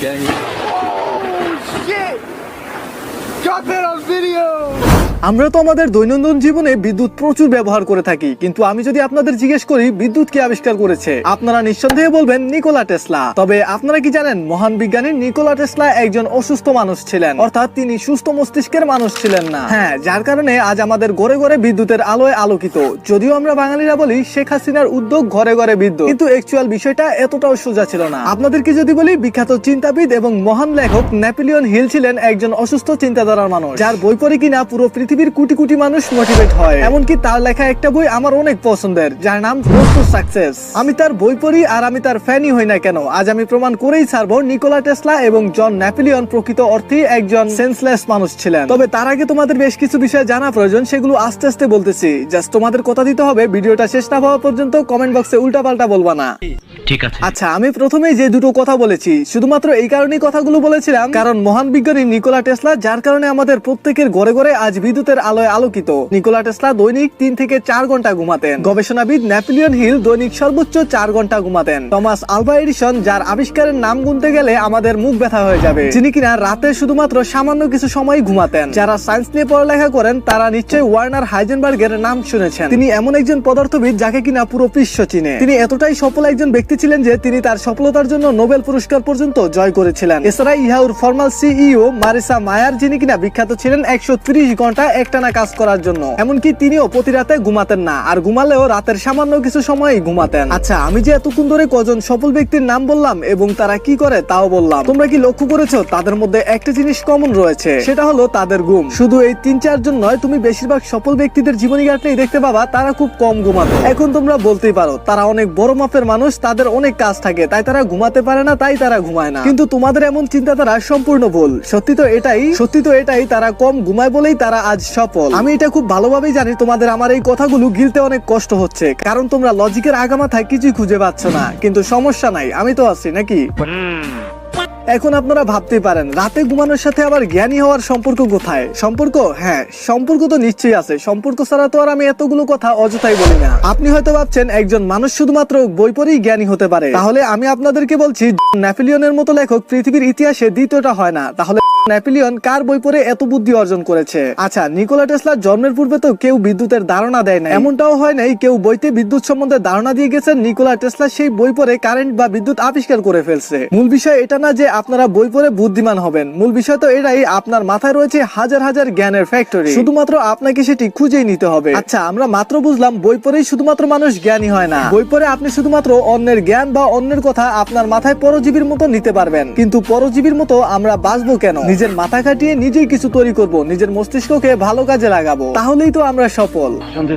Gang. Oh, shit! Got that on video! আমরা তো আমাদের দৈনন্দিন জীবনে বিদ্যুৎ প্রচুর ব্যবহার করে থাকি, কিন্তু আমি যদি আপনাদের জিজ্ঞেস করি, বিদ্যুৎ কে আবিষ্কার করেছে? আপনারা নিঃসন্দেহে বলবেন নিকোলা টেসলা। তবে আপনারা কি জানেন, মহান বিজ্ঞানী নিকোলা টেসলা একজন অসুস্থ মানুষ ছিলেন। অর্থাৎ তিনি সুস্থ মস্তিষ্কের মানুষ ছিলেন না। হ্যাঁ যার কারণে আজ আমাদের ঘরে ঘরে বিদ্যুতের আলোয় আলোকিত। যদিও আমরা বাঙালিরা বলি, শেখ হাসিনার উদ্যোগ ঘরে ঘরে বিদ্যুৎ। কিন্তু অ্যাকচুয়াল বিষয়টা এতটাও সোজা ছিল না। আপনাদেরকে যদি বলি, বিখ্যাত চিন্তাবিদ এবং মহান লেখক নেপোলিয়ন হিল ছিলেন একজন অসুস্থ চিন্তাধারার মানুষ, যার বই পড়ে কিনা পুরো পৃথিবীর কোটি কোটি মানুষ মোটিভেট হয়। এমনকি তার লেখা একটা বই আমার অনেক পছন্দের যার নাম রোড টু সাকসেস আমি তার বই পড়ি আর আমি তার ফ্যানই হই না কেন। আজ আমি প্রমাণ করেই ছাড়বো নিকোলা টেসলা এবং জন নেপোলিয়ন প্রকৃত অর্থে একজন সেন্সলেস মানুষ ছিলেন। তবে তার আগে তোমাদের বেশ কিছু বিষয় জানা প্রয়োজন সেগুলো আস্তে আস্তে বলতেছি। জাস্ট তোমাদের কথা দিতে হবে ভিডিওটা শেষ না হওয়া পর্যন্ত কমেন্ট বক্সে উল্টাপাল্টা বলবা না। ঠিক আছে। আচ্ছা আমি প্রথমেই যে দুটো কথা বলেছি, শুধুমাত্র এই কারণেই কথাগুলো বলেছিলাম, কারণ মহান বিজ্ঞানী নিকোলা টেসলা, যার কারণে আমাদের প্রত্যেকের ঘরে ঘরে আজ বিদ্যুতের আলোয় আলোকিত। নিকোলা টেসলা দৈনিক তিন থেকে চার ঘণ্টা ঘুমাতেন। গবেষণাবিদ নেপোলিয়ন হিল দৈনিক সর্বোচ্চ চার ঘণ্টা ঘুমাতেন। টমাস আলভা এডিসন, যার আবিষ্কারের নাম গুনতে গেলে আমাদের মুখ ব্যথা হয়ে যাবে। যিনি কিনা রাতে শুধুমাত্র সামান্য কিছু সময় ঘুমাতেন। যারা সায়েন্স নিয়ে পড়ালেখা করেন, তারা নিশ্চয়ই ওয়ার্নার হাইজেনবার্গের নাম শুনেছেন। তিনি এমন একজন পদার্থবিদ যাকে কিনা পুরো বিশ্ব চিনে। তিনি এতটাই সফল একজন ব্যক্তি ছিলেন যে তিনি তার সফলতার জন্য নোবেল পুরস্কার পর্যন্ত জয় করেছিলেন। এছাড়া ইহাউর ফর্মাল সিইও মারিসা মায়ার, যিনি কিনা বিখ্যাত ছিলেন, একশো ঘণ্টা একটানা কাজ করার জন্য। এমনকি তিনিও প্রতি রাতে ঘুমাতেন না, আর ঘুমালেও রাতের সামান্য কিছু সময় ঘুমাতেন। আচ্ছা আমি যে এতক্ষণ ধরে কজন সফল ব্যক্তির নাম বললাম এবং তারা কি করে তাও বললাম। তোমরা কি লক্ষ্য করেছ, তাদের মধ্যে একটা জিনিস কমন রয়েছে, সেটা হলো তাদের ঘুম। শুধু এই তিন চারজন নয়, তুমি বেশিরভাগ সফল ব্যক্তিদের জীবনী ঘাটলেই দেখতে পাবা, তারা খুব কম ঘুমাতে এখন তোমরা বলতেই পারো, তারা অনেক বড় মাপের মানুষ, তাদের অনেক কাজ থাকে, তাই তারা ঘুমাতে পারে না, তাই তারা ঘুমায় না। কিন্তু তোমাদের এমন চিন্তাধারা সম্পূর্ণ ভুল। সত্যি তো এটাই, সত্যি তো এটাই, তারা কম ঘুমায় বলেই তারা আজ সফল। আমি এটা খুব ভালোভাবেই জানি, তোমাদের আমার এই কথাগুলো গিলতে অনেক কষ্ট হচ্ছে। কারণ তোমরা লজিকের আগামাথায় কিছুই খুঁজে পাচ্ছ না। কিন্তু সমস্যা নাই, আমি তো আছি, নাকি? এখন আপনারা ভাবতেই পারেন, রাতে ঘুমানোর সাথে আবার জ্ঞানী হওয়ার সম্পর্ক কোথায়? সম্পর্ক? হ্যাঁ সম্পর্ক তো নিশ্চয়ই আছে। সম্পর্ক ছাড়া তো আর আমি এতগুলো কথা অযথাই বলি না। আপনি হয়তো ভাবছেন, একজন মানুষ শুধুমাত্র বই পড়েই জ্ঞানী হতে পারে। তাহলে আমি আপনাদেরকে বলছি, ন্যাপোলিয়নের মতো লেখক পৃথিবীর ইতিহাসে দ্বিতীয়টা হয় না। তাহলে ন্যাপোলিয়ন কার বই পড়ে এত বুদ্ধি অর্জন করেছে? আচ্ছা নিকোলা টেসলার জন্মের পূর্বে তো কেউ বিদ্যুতের ধারণা দেয় না এমনটাও হয় নাই, কেউ বইতে বিদ্যুৎ সম্বন্ধে ধারণা দিয়ে গেছেন, নিকোলা টেসলা সেই বই পড়ে কারেন্ট বা বিদ্যুৎ আবিষ্কার করে ফেলছে। মূল বিষয় এটা না যে আপনারা বই পড়ে বুদ্ধিমান হবেন। মূল বিষয় তো এটাই আপনার মাথায় রয়েছে হাজার হাজার জ্ঞানের ফ্যাক্টরি শুধুমাত্র আপনাকে সেটি খুঁজেই নিতে হবে। আচ্ছা আমরা মাত্র বুঝলাম বই পড়েই শুধুমাত্র মানুষ জ্ঞানী হয় না। বই পড়ে আপনি শুধুমাত্র অন্যের জ্ঞান বা অন্যের কথা আপনার মাথায় পরজীবীর মতো নিতে পারবেন। কিন্তু পরজীবীর মতো আমরা বাঁচবো কেন? নিজের মাথা খাটিয়ে নিজেই কিছু তৈরি করব নিজের মস্তিষ্ককে ভালো কাজে লাগাবো। তাহলেই তো আমরা সফল।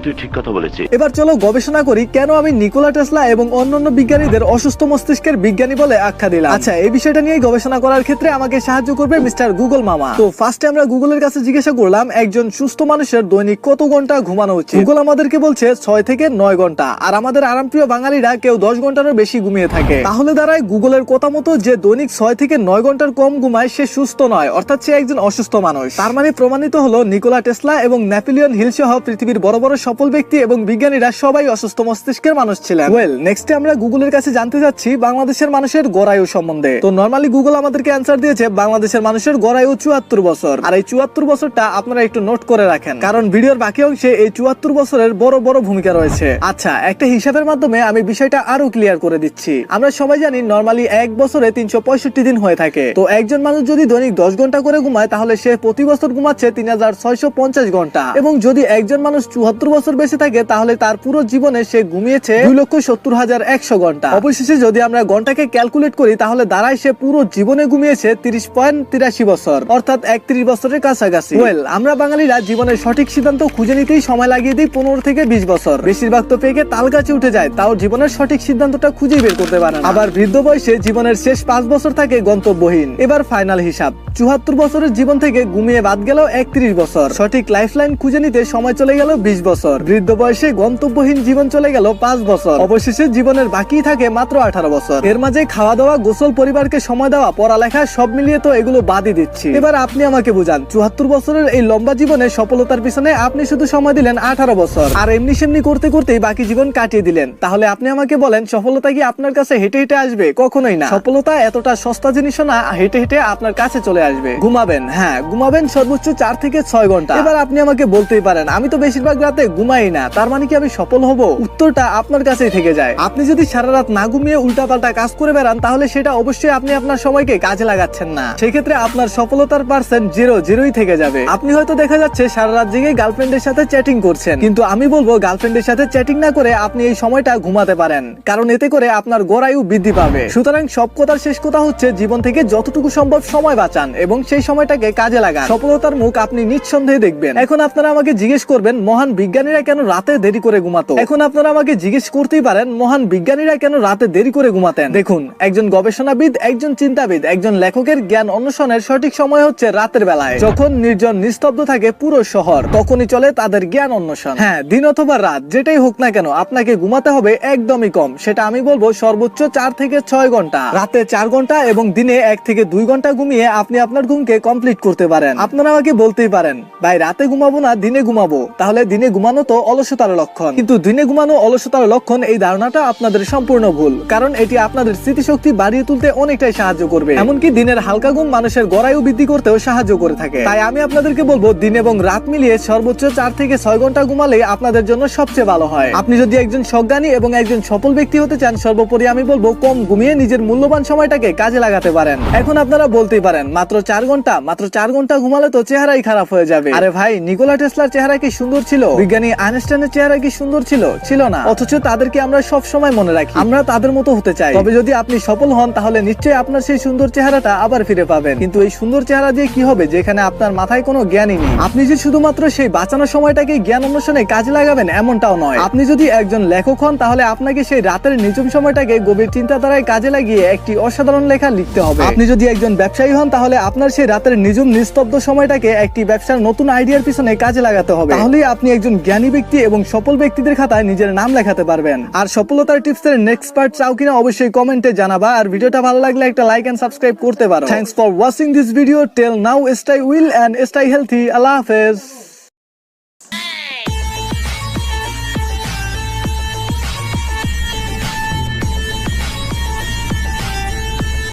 তুই ঠিক কথা বলেছিস। এবার চলো গবেষণা করি কেন আমি নিকোলা টেসলা এবং অন্যান্য বিজ্ঞানীদের অসুস্থ মস্তিষ্কের বিজ্ঞানী বলে আখ্যা দিলাম। আচ্ছা এই বিষয়টা নিয়ে গবেষণা করার ক্ষেত্রে আমাকে সাহায্য করবে মিস্টার গুগল মামা। তো ফার্স্টে আমরা গুগলের কাছে জিজ্ঞাসা করলাম, একজন সুস্থ মানুষের দৈনিক কত ঘণ্টা ঘুমানো উচিত? গুগল আমাদেরকে বলছে ছয় থেকে নয় ঘণ্টা। আর আমাদের আরামপ্রিয় বাঙালিরা কেউ দশ ঘন্টারও বেশি ঘুমিয়ে থাকে। তাহলে দাঁড়ায় গুগলের কথা মতো যে দৈনিক ছয় থেকে নয় ঘণ্টার কম ঘুমায় সে সুস্থ নয়, অর্থাৎ সে একজন অসুস্থ মানুষ। তার মানে প্রমাণিত হলো নিকোলা টেসলা এবং ন্যাপোলিয়ন হিল সহ পৃথিবীর বড় বড় সফল ব্যক্তি এবং বিজ্ঞানীরা সবাই অসুস্থ মস্তিষ্কের মানুষ ছিলেন। ওয়েল নেক্সটে আমরা গুগলের কাছে জানতে চাচ্ছি বাংলাদেশের মানুষের গড়ায়ু সম্বন্ধে। তো নর্মালি গুগল আমাদেরকে অ্যান্সার দিয়েছে, বাংলাদেশের মানুষের গড়ায়ু চুয়াত্তর বছর। আর এই চুয়াত্তর বছরটা আপনারা একটু নোট করে রাখেন, কারণ ভিডিওর বাকি অংশে এই চুয়াত্তর বছরের বড় বড় ভূমিকা রয়েছে। আচ্ছা একটা হিসাবের মাধ্যমে আমি বিষয়টা আরও ক্লিয়ার করে দিচ্ছি। আমরা সবাই জানি নর্মালি এক বছরে তিনশো পঁয়ষট্টি দিন হয়ে থাকে। তো একজন মানুষ যদি দৈনিক দশ ঘণ্টা করে ঘুমায়, তাহলে সে প্রতি বছর ঘুমাচ্ছে তিন হাজার ছয়শো পঞ্চাশ ঘণ্টা। এবং যদি একজন মানুষ চুয়াত্তর বছর বেঁচে থাকে, তাহলে তার পুরো জীবনে সে ঘুমিয়েছে দুই লক্ষ সত্তর হাজার একশো ঘণ্টা। অবশেষে যদি আমরা ঘন্টাকে ক্যালকুলেট করি, তাহলে দাঁড়ায় সে পুরো জীবনে ঘুমিয়েছে তিরিশ পয়েন্ট তিরাশি বছর, অর্থাৎ একত্রিশ বছরের কাছাকাছি। ওয়েল আমরা বাঙালিরা জীবনের সঠিক সিদ্ধান্ত খুঁজে নিতেই সময় লাগিয়ে দিই পনেরো থেকে বিশ বছর। বেশিরভাগ তো পেকে তাল গাছে উঠে যায়, তাও জীবনের সঠিক সিদ্ধান্তটা খুঁজেই বের করতে পারে আবার বৃদ্ধ বয়সে জীবনের শেষ পাঁচ বছর থাকে গন্তব্যহীন। এবার ফাইনাল হিসাব। চুয়াত্তর বছরের জীবন থেকে ঘুমিয়ে বাদ গেল একত্রিশ বছর। সঠিক লাইফ লাইন খুঁজে নিতে সময় চলে গেল বিশ বছর। বৃদ্ধ বয়সে গন্তব্যহীন জীবন চলে গেল পাঁচ বছর। অবশেষে জীবনের বাকি থাকে মাত্র আঠারো বছর। এর মাঝে খাওয়া দাওয়া গোসল, পরিবারকে সময় দেওয়া পড়ালেখা সব মিলিয়ে তো এগুলো বাদই দিচ্ছি। এবার আপনি আমাকে বুঝান, চুয়াত্তর বছরের এই লম্বা জীবনে সফলতার পিছনে আপনি শুধু সময় দিলেন আঠারো বছর, আর এমনি সেমনি করতে করতেই বাকি জীবন কাটিয়ে দিলেন। তাহলে আপনি আমাকে বলেন, সফলতা কি আপনার কাছে হেঁটে হেঁটে আসবে? কখনোই না। সফলতা এতটা সস্তা জিনিসও না, হেঁটে হেঁটে আপনার কাছে চলে আসবে। ঘুমাবেন হ্যাঁ ঘুমাবেন সর্বোচ্চ চার থেকে ছয় ঘণ্টা। এবার আপনি আমাকে বলতেই পারেন, আমি তো বেশিরভাগ রাতে ঘুমাই না, তার মানে কি আমি সফল হব? উত্তরটা আপনার কাছেই থেকে যায়। আপনি যদি সারা রাত না ঘুমিয়ে উল্টাপাল্টা কাজ করে বেড়ান, তাহলে সেটা অবশ্যই আপনি আপনার সময়কে কাজে লাগাচ্ছেন না। সেক্ষেত্রে আপনার সফলতার পার্সেন্ট জিরো, জিরোই থেকে যাবে। আপনি হয়তো দেখা যাচ্ছে সারা রাত জেগে গার্লফ্রেন্ডের সাথে চ্যাটিং করছেন। কিন্তু আমি বলব, গার্লফ্রেন্ডের সাথে চ্যাটিং না করে আপনি এই সময়টা ঘুমাতে পারেন। কারণ এতে করে আপনার গোড়ায়ু বৃদ্ধি পাবে। সুতরাং সব কথার শেষ কথা হচ্ছে, জীবন থেকে যতটুকু সম্ভব সময় বাঁচান এবং সেই সময়টাকে কাজে লাগান। সফলতার মুখ আপনি নিঃসন্দেহে দেখবেন। এখন আপনারা আমাকে জিজ্ঞেস করবেন, মহান বিজ্ঞানীরা কেন রাতে দেরি করে ঘুমাতো? এখন আপনারা আমাকে জিজ্ঞেস করতেই পারেন, মহান বিজ্ঞানীরা কেন রাতে দেরি করে ঘুমাতেন? দেখুন, একজন গবেষণাবিদ, একজন চিন্তাবিদ একজন লেখকের জ্ঞান অন্বেষণের সঠিক সময় হচ্ছে রাতের বেলায়। যখন নির্জন নিস্তব্ধ থাকে পুরো শহর, তখনই চলে তাদের জ্ঞান অন্বেষণ। হ্যাঁ দিন অথবা রাত, যেটাই হোক না কেন, আপনাকে ঘুমাতে হবে একদমই কম। সেটা আমি বলব সর্বোচ্চ চার থেকে ছয় ঘণ্টা। রাতে চার ঘণ্টা এবং দিনে এক থেকে দুই ঘণ্টা ঘুমিয়ে আপনি আপনার ঘুমকে কমপ্লিট করতে পারেন। আপনারা আমাকে বলতেই পারেন, ভাই, রাতে ঘুমাবো না, দিনে ঘুমাবো। তাহলে দিনে ঘুমানো তো অলসতার লক্ষণ। কিন্তু দিনে ঘুমানো অলসতার লক্ষণ, এই ধারণাটা আপনাদের সম্পূর্ণ ভুল। কারণ এটি আপনাদের স্মৃতিশক্তি বাড়িয়ে তুলতে অনেকটাই সাহায্য করবে। এমনকি দিনের হালকা ঘুম মানুষের গড়ায়ু বৃদ্ধি করতেও সাহায্য করে থাকে। তাই আমি আপনাদেরকে বলব, দিন এবং রাত মিলিয়ে সর্বোচ্চ চার থেকে ছয় ঘণ্টা ঘুমালে আপনাদের জন্য সবচেয়ে ভালো হয়। আপনি যদি একজন সজ্ঞানী এবং একজন সফল ব্যক্তি হতে চান, সর্বোপরি আমি বলব, কম ঘুমিয়ে নিজের মূল্যবান সময়টাকে কাজে লাগাতে পারেন। এখন আপনারা বলতেই পারেন, মাত্র চার ঘণ্টা, মাত্র চার ঘণ্টা ঘুমালে তো চেহারাই খারাপ হয়ে যাবে। আরে ভাই, নিকোলা টেসলার চেহারা কি সুন্দর ছিল? বিজ্ঞানী আইনস্টাইনের চেহারা কি সুন্দর ছিল? ছিল না। অথচ তাদেরকে আমরা সব সময় মনে রাখি। আমরা তাদের মতো হতে চাই। তবে যদি আপনি সফল হন, তাহলে নিশ্চয়ই আপনার সেই সুন্দর চেহারাটা আবার ফিরে পাবেন। কিন্তু এই সুন্দর চেহারা দিয়ে কি হবে, যেখানে আপনার মাথায় কোনো জ্ঞানই নেই? আপনি যে শুধুমাত্র সেই বাঁচানোর সময়টাকে জ্ঞান অন্বেষণে কাজে লাগাবেন, এমনটাও নয়। আপনি যদি একজন লেখক হন, তাহলে আপনাকে সেই রাতের নিঝুম সময়টাকে গভীর চিন্তাধারায় কাজে লাগিয়ে একটি অসাধারণ লেখা লিখতে হবে। আপনি যদি একজন ব্যবসায়ী হন, তাহলে আপনার সেই রাতের নিঝুম, নিস্তব্ধ সময়টাকে একটি ব্যবসার নতুন আইডিয়ার পিছনে কাজে লাগাতে হবে। তাহলে আপনি একজন জ্ঞানী ব্যক্তি এবং সফল ব্যক্তিদের খাতায় নিজের নাম লেখাতে পারবেন। আর সফলতার টিপসের নেক্সট পার্ট চাও কিনা অবশ্যই কমেন্টে জানাবা। আর ভিডিওটা ভালো লাগলে একটা লাইক এন্ড সাবস্ক্রাইব করতে পারো thanks for watching this video tell now stay well and stay healthy Allah হাফেজ